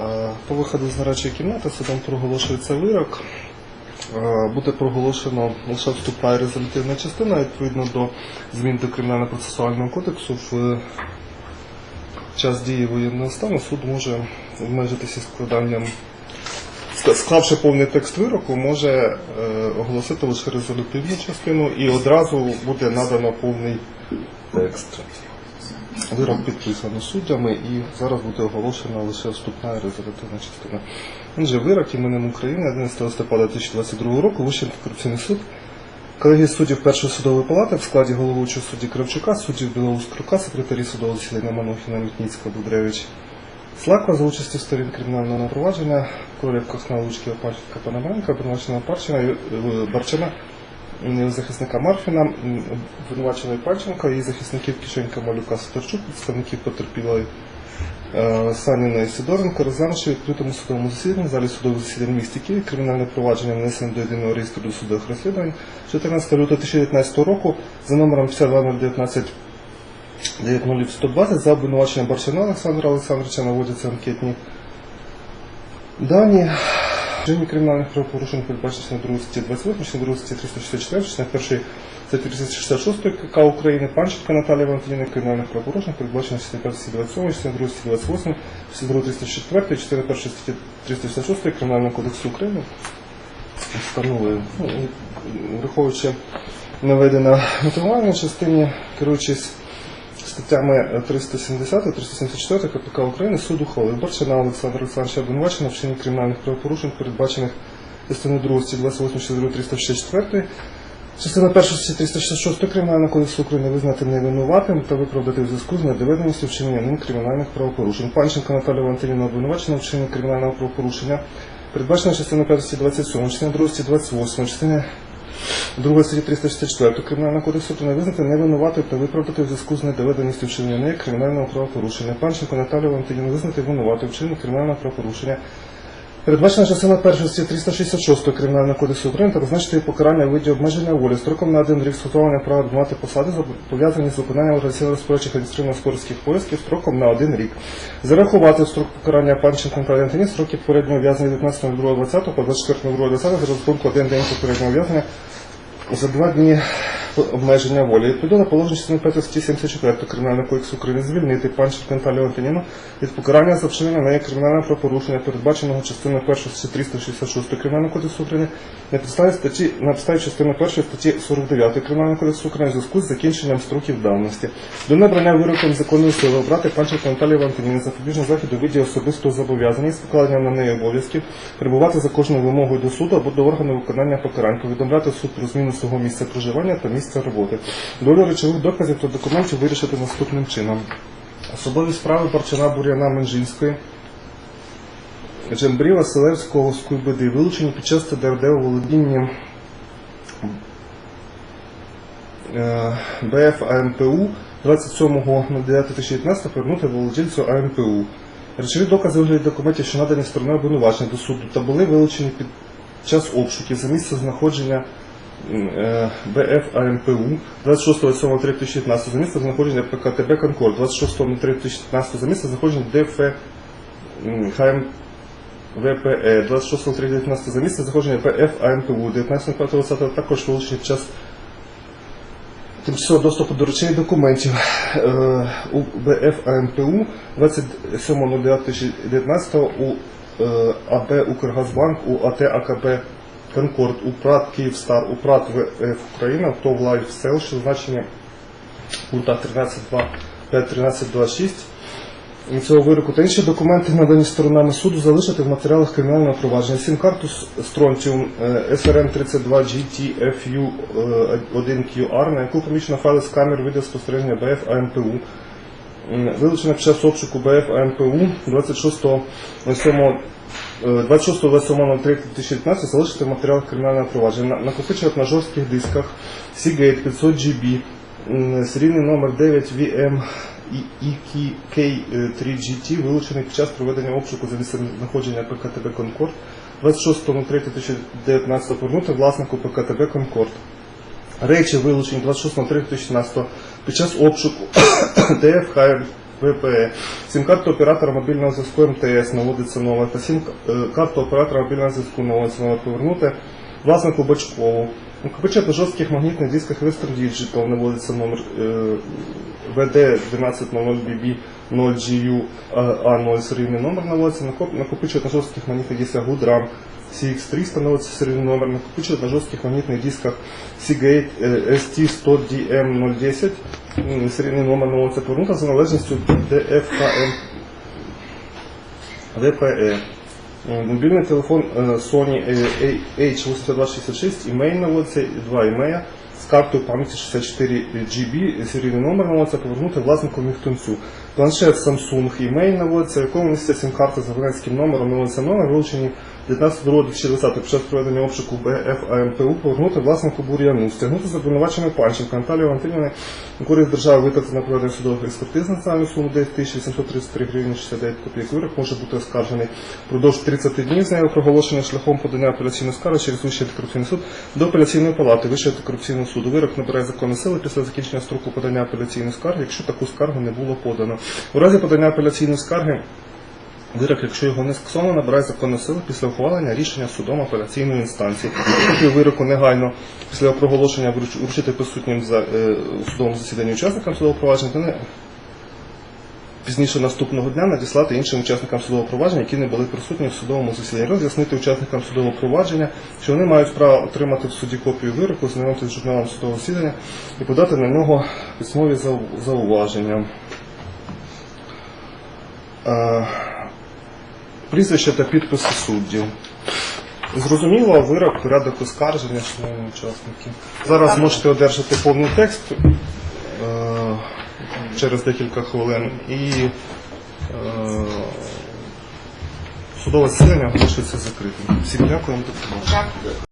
Е, По виходу з нарадчої кімнати судом проголошується вирок. Е, Буде проголошено лише вступна резолютивна частина відповідно до змін до Кримінально-процесуального кодексу в час дії воєнного стану суд може обмежитися складанням, склавши повний текст вироку, може е, оголосити лише резолютивну частину і одразу буде надано повний текст. Вирок підписано суддями і зараз буде оголошена лише вступна і резолютивна частина. Він вирок іменем України 11 листопада 2022 року Вищий антикорупційний суд Колегія суддів першої судової палати в складі головуючого судді Кравчука, суддів Білоус-Крука, секретарі судового засідання Манухіна, Мітніцька, Будревич, Слаква за участю сторін кримінального провадження, Королів Кохна, Лучків, Панченка, Пономаренка, Барчина, м, захисника Марфіна, обвинуваченої Панченка і захисників Кишенька, Малюка, Сидорчук, представників потерпілої Е, Саніна і Сидоренко розглянувши відкритому судовому засіданні в залі судових засідань в місті Києві кримінальне провадження внесено до єдиного реєстру досудових розслідувань 14 лютого 2019 року за номером 52019 90120 за обвинуваченням Барчина Олександра Олександровича наводяться анкетні дані. Вчинення кримінальних правопорушень передбачено на 2 статті 28, частина 2 статті 364, частина 1 статті 366 КК України, Панченка Наталія Валентинівна, кримінальних правопорушень передбачено частина 5 статті 27, частина 2 статті 28, частина 2 304, частина 1 статті 366 Кримінального кодексу України. Встановили, ну, враховуючи наведено мотивування частині, керуючись статтями 370 374 КПК України суд ухвалив Борчина Олександра Олександровича обвинувачення в кримінальних правопорушень, передбачених частиною 2 статті 28 частиною 364 Частина 1 статті 366 Кримінального кодексу України визнати невинуватим та виправдати в зв'язку з недоведеністю вчинення ним кримінальних правопорушень. Панченко Наталія Валентинівна обвинувачена в вчиненні кримінального правопорушення, передбачена частина 1 статті 27, частина 2 статті 28, частина 2 статті 364 Кримінального кодексу України визнати невинуватим та виправдати в зв'язку з недоведеністю вчинення нею кримінального правопорушення. Панченко Наталію Валентинівну визнати винуватим в вчиненні кримінального правопорушення, Передбачена частина 1 статті 366 Кримінального кодексу України та призначити покарання у виді обмеження волі строком на один рік сфутовування права обіймати посади, пов'язані з виконанням організаційно-розпорячих адміністративно-спорських поясків строком на один рік. Зарахувати строк покарання Панченко Наталії Антоні строки попереднього ув'язнення 19.02.20 по 24.02.20 за розрахунку один день попереднього ув'язнення за два дні обмеження волі. Відповідно положення частини 5 статті 74 Кримінального кодексу України звільнити Панченко Наталію Антоніну від покарання за вчинення неї кримінального правопорушення, передбаченого частиною 1 статті 366 Кримінального кодексу України на підставі статті на підставі частини 1 статті 49 Кримінального кодексу України в зв'язку з закінченням строків давності. До набрання вироком законної сили обрати Панченко Наталію Антоніну запобіжний захід у виді особистого зобов'язання з покладенням на неї обов'язків, перебувати за кожною вимогою до суду або до органу виконання покарань, повідомляти суд про зміну свого місця проживання та місця роботи. Долю речових доказів та документів вирішити наступним чином. Особові справи Борчана Бур'яна Менжинської, Джембрі Василевського Скуйбиди вилучені під час ТДРД у володінні БФ АМПУ 27.09.2019 повернути володільцю АМПУ. Речові докази вигляді документів, що надані стороною обвинувачення до суду, та були вилучені під час обшуків за місце знаходження БФ АМПУ 26.07.2019 за місце знаходження ПКТБ Конкорд 26.03.2019 за місце знаходження ДФ м, ХМ ВПЕ 26.03.19 за місце знаходження ПФ АМПУ 19.05.20 також вилучені під час тимчасового доступу до речей документів е, у БФ АМПУ 27.09.2019 у е, АБ Укргазбанк, у АТ АКБ Конкорд, у ПРАТ Київстар, у ПРАТ ВФ Україна, ТОВ Лайф Сел, що значення пункта 13.2.5.13.26 цього вироку та інші документи, надані сторонами суду, залишити в матеріалах кримінального провадження. Сім-карту Стронтіум SRM 32 GTFU 1QR, на яку помічено файли з камер відеоспостереження БФ АМПУ. М, Вилучено під час обшуку БФ АМПУ 26.07 26.07.03.2019 залишити в матеріалах кримінального провадження. На- Накопичувати на жорстких дисках Seagate 500 GB, серійний номер 9VM EK3GT вилучений під час проведення обшуку за місцем знаходження ПКТБ Конкорд 26.03.2019 повернути власнику ПКТБ Конкорд. Речі вилучені 26.03.2016 під час обшуку ДФ ВПЕ. Сім-карта оператора мобільного зв'язку МТС наводиться нова. Та сім-карта оператора мобільного зв'язку наводиться нова повернути. Власнику Бачкову. Накопичити на жорстких магнітних дисках Western Digital наводиться номер е, VD 1200BB 0GU A0 серійний номер наводиться. Накоп- Накопичувати на жорстких магнітних дисках Woodram CX300 наводиться серійний номер. Накопичувати на жорстких магнітних дисках Seagate е, ST100DM010 м, серійний номер наводиться повернута за належністю DFKM VPE. Е, Мобільний телефон е, Sony е, H8266, імей наводиться, два імея з картою пам'яті 64 GB, серійний номер наводиться, повернути власнику міхтунцю. Планшет Samsung, імей наводиться, в якому міститься сім-карта з абонентським номером, наводиться номер, вилучені 19.02.2020 під час проведення обшуку БФАМПУ, повернути власнику бур'яну, стягнути з обвинуваченими Панченка Наталії Валентинівни на користь держави витрати на проведення судових експертиз на загальну суму 9833 гривні 69 копійок. Вирок може бути оскаржений впродовж 30 днів з нею проголошений шляхом подання апеляційної скарги через Вищий антикорупційний суд до апеляційної палати Вищого антикорупційного суду. Вирок набирає законної сили після закінчення строку подання апеляційної скарги, якщо таку скаргу не було подано. У разі подання апеляційної скарги Вирок, якщо його не скасовано, набирає законну силу після ухвалення рішення судом апеляційної інстанції. Копію вироку негайно після проголошення вручити присутнім за е, у судовому засіданні учасникам судового провадження та не пізніше наступного дня надіслати іншим учасникам судового провадження, які не були присутні в судовому засіданні. Роз'яснити учасникам судового провадження, що вони мають право отримати в суді копію вироку, знайомитися з журналом судового засідання і подати на нього письмові зауваження. Е, Прізвище та підписи суддів. Зрозуміло, вирок, порядок оскарження, шановні учасники. Зараз можете одержати повний текст е, через декілька хвилин і е, судове засідання оголошується закритим. Всім дякуємо до побачення.